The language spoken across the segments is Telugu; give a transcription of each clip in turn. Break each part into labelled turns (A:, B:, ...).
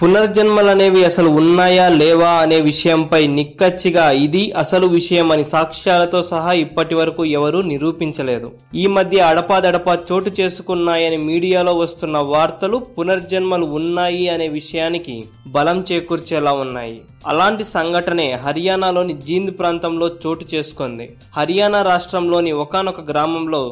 A: పునర్జన్మలనేవి అసలు ఉన్నాయా లేవా అనే విషయంపై నిక్కచ్చిగా ఇది అసలు విషయం అని సాక్ష్యాలతో సహా ఇప్పటి వరకు ఎవరూ నిరూపించలేదు. ఈ మధ్య అడపాదడపా చోటు చేసుకున్నాయని మీడియాలో వస్తున్న వార్తలు పునర్జన్మలు ఉన్నాయి అనే విషయానికి బలం చేకూర్చేలా ఉన్నాయి. అలాంటి సంఘటనే హర్యానాలోని జీంద్ ప్రాంతంలో చోటు చేసుకుంది. హర్యానా రాష్ట్రంలోని ఒకానొక గ్రామంలో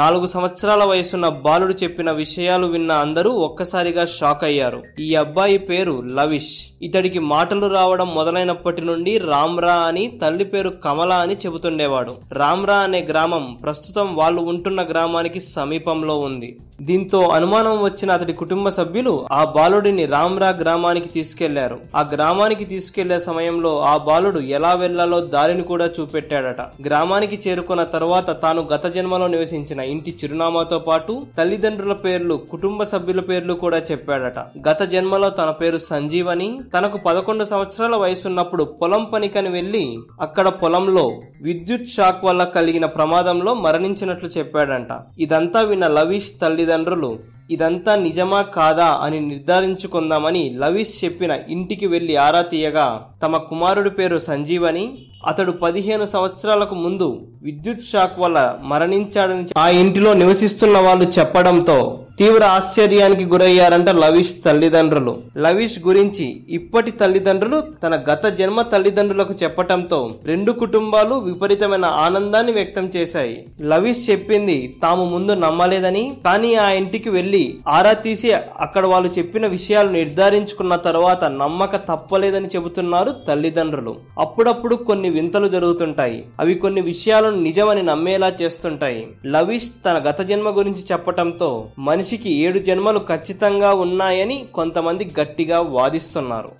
A: నాలుగు సంవత్సరాల వయసున్న బాలుడు చెప్పిన విషయాలు విన్న అందరూ ఒక్కసారిగా షాక్ అయ్యారు ఈ అబ్బాయి పేరు లవిష్. ఇతడికి మాటలు రావడం మొదలైనప్పటి నుండి రామ్రా అని తల్లి పేరు కమల అని చెబుతుండేవాడు. రామ్రా అనే గ్రామం ప్రస్తుతం వాళ్ళు ఉంటున్న గ్రామానికి సమీపంలో ఉంది. దీంతో అనుమానం వచ్చిన అతడి కుటుంబ సభ్యులు ఆ బాలుడిని రామ్రా గ్రామానికి తీసుకెళ్ళారు. ఆ గ్రామానికి తీసుకెళ్ళే సమయంలో ఆ బాలుడు ఎలా వెళ్ళాలో దారిని కూడా చూపెట్టాడట. గ్రామానికి చేరుకున్న తర్వాత తాను గత జన్మలో నివసించిన ఇంటి చిరునామాతో పాటు తల్లిదండ్రుల పేర్లు కుటుంబ సభ్యుల పేర్లు కూడా చెప్పాడట. గత జన్మలో తన పేరు సంజీవని తనకు పదకొండు సంవత్సరాల వయసున్నప్పుడు పొలం పనికని వెళ్ళి అక్కడ పొలంలో విద్యుత్ షాక్ వల్ల కలిగిన ప్రమాదంలో మరణించినట్లు చెప్పాడంట. ఇదంతా విన్న లవీష్ తల్లి తల్లిదండ్రులు ఇదంతా నిజమా కాదా అని నిర్ధారించుకుందామని లవీష్ చెప్పిన ఇంటికి వెళ్ళి ఆరా తీయగా తమ కుమారుడి పేరు సంజీవని అతడు పదిహేను సంవత్సరాలకు ముందు విద్యుత్ షాక్ వల్ల మరణించాడని ఆ ఇంటిలో నివసిస్తున్న వాళ్ళు చెప్పడంతో తీవ్ర ఆశ్చర్యానికి గురయ్యారంట లవిష్ తల్లిదండ్రులు. లవిష్ గురించి ఇప్పటి తల్లిదండ్రులు తన గత జన్మ తల్లిదండ్రులకు చెప్పటంతో రెండు కుటుంబాలు విపరీతమైన ఆనందాన్ని వ్యక్తం చేశాయి. లవిష్ చెప్పింది తాము ముందు నమ్మలేదని కానీ ఆ ఇంటికి వెళ్ళి ఆరా తీసి అక్కడ వాళ్ళు చెప్పిన విషయాలు నిర్ధారించుకున్న తర్వాత నమ్మక తప్పలేదని చెబుతున్నారు తల్లిదండ్రులు. అప్పుడప్పుడు కొన్ని వింతలు జరుగుతుంటాయి. అవి కొన్ని విషయాలను నిజమని నమ్మేలా చేస్తుంటాయి. లవిష్ తన గత జన్మ గురించి చెప్పటంతో మనిషికి ఏడు జన్మలు ఖచ్చితంగా ఉన్నాయని కొంతమంది గట్టిగా వాదిస్తున్నారు.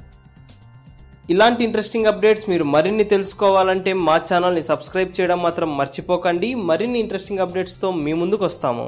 A: ఇలాంటి ఇంట్రెస్టింగ్ అప్డేట్స్ మీరు మరిన్ని తెలుసుకోవాలంటే మా ఛానల్ని సబ్స్క్రైబ్ చేయడం మాత్రం మర్చిపోకండి. మరిన్ని ఇంట్రెస్టింగ్ అప్డేట్స్తో మీ ముందుకు వస్తాము